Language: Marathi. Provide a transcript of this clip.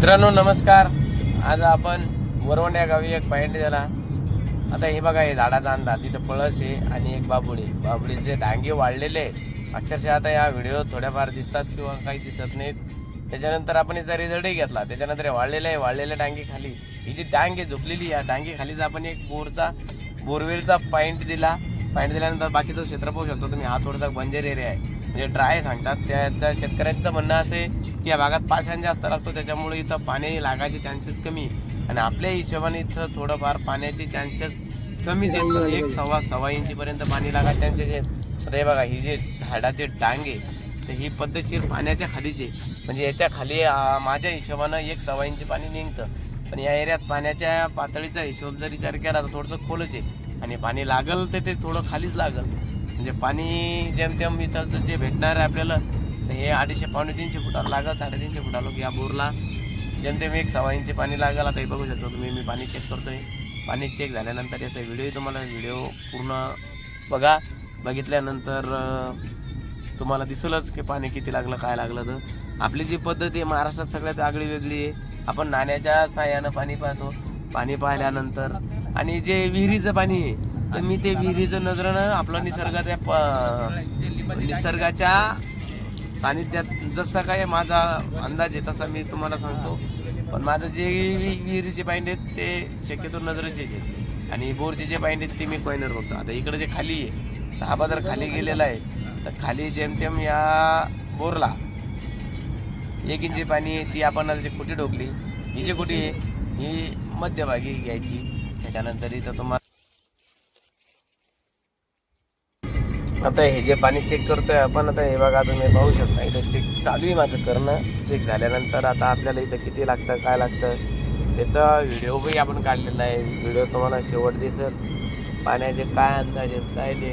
मित्रांनो नमस्कार. आज आपण वरवंड या गावी एक पॉईंट झाला. आता हे बघा हे झाडाचा अंदाज. तिथं पळस आहे आणि एक बाबुडी बाबुळीचे डांगे वाढलेले आहे. अक्षरशः आता या व्हिडिओ थोड्याफार दिसतात किंवा काही दिसत नाहीत. त्याच्यानंतर आपण याचा रिझल्टही घेतला. त्याच्यानंतर हे आहे वाढलेल्या डांगे खाली. ही जी डांग आहे झोपलेली या डांगेखालीच आपण एक बोरचा बोरवेलचा पॉईंट दिला. पाणी दिल्यानंतर बाकीचं क्षेत्र पाहू शकतो. तुम्ही हा थोडासा बंजर एरिया आहे. म्हणजे ड्राय सांगतात. त्याच्या शेतकऱ्यांचं म्हणणं असे की या भागात पाषाण जास्त लागतो. त्याच्यामुळे इथं पाणी लागायचे चान्सेस कमी आणि आपल्या हिशोबाने इथं थोडंफार पाण्याचे चान्सेस कमीच आहेत. एक सव्वा सव्वा इंचीपर्यंत पाणी लागायचे चान्सेस आहेत. तर हे बघा ही जे झाडाचे डांगे तर ही पद्धतशीर पाण्याच्या खालीचे म्हणजे याच्या खाली माझ्या हिशोबानं एक सव्वा इंची पाणी निघतं. पण या एरियात पाण्याच्या पातळीचा हिशोब जर विचार केला तर थोडंसं खोलच आहे. आणि पाणी लागल तर ते थोडं खालीच लागल. म्हणजे पाणी जेमतेम इथं जे भेटणार आहे आपल्याला तर हे अडीचशे पावणे तीनशे फुटाला लागल साडेतीनशे फुटाला या बोरला. जेमतेम एक सव्वा इंची पाणी लागल. आता हे बघू शकतो तुम्ही मी पाणी चेक करतोय. पाणी चेक झाल्यानंतर याचा व्हिडिओ तुम्हाला. व्हिडिओ पूर्ण बघा. बघितल्यानंतर तुम्हाला दिसलंच की पाणी किती लागलं काय लागलं तर. आपली जी पद्धत आहे महाराष्ट्रात सगळ्यात आगळी वेगळी आहे. आपण नाण्याच्या साह्यानं पाणी पाहतो. पाणी पाहिल्यानंतर आणि जे विहिरीचं पाणी आहे तर मी ते विहिरीचं नजरेनं आपलं निसर्गाच्या प- निसर्गाच्या सानिध्यात जसा काय माझा अंदाज आहे तसा मी तुम्हाला सांगतो. पण माझं जे विहिरीचे पॉईंट आहेत ते शक्यतो नजरेचे आहे आणि बोरचे जे पॉईंट आहेत ते मी कॉईनर बघतो. आता इकडे जे खाली आहे तर हा बाजार खाली गेलेला आहे. तर खाली जेमतेम या बोरला एक इंची पाणी आहे, ती आपण जे कुठे ढोकली ही जी कुठे आहे ही मध्यभागी घ्यायची. त्याच्यानंतर इथं तुम्हाला आता हे जे पाणी चेक करतोय आपण आता हे बघा तुम्ही पाहू शकता इथं चेक चालू आहे माझं करणं. चेक झाल्यानंतर आता आपल्याला इथं किती लागतं काय लागतं त्याचा व्हिडिओही आपण काढलेला आहे. व्हिडिओ तुम्हाला शेवट दिसेल. पाण्याचे काय अंदाज आहेत काय ते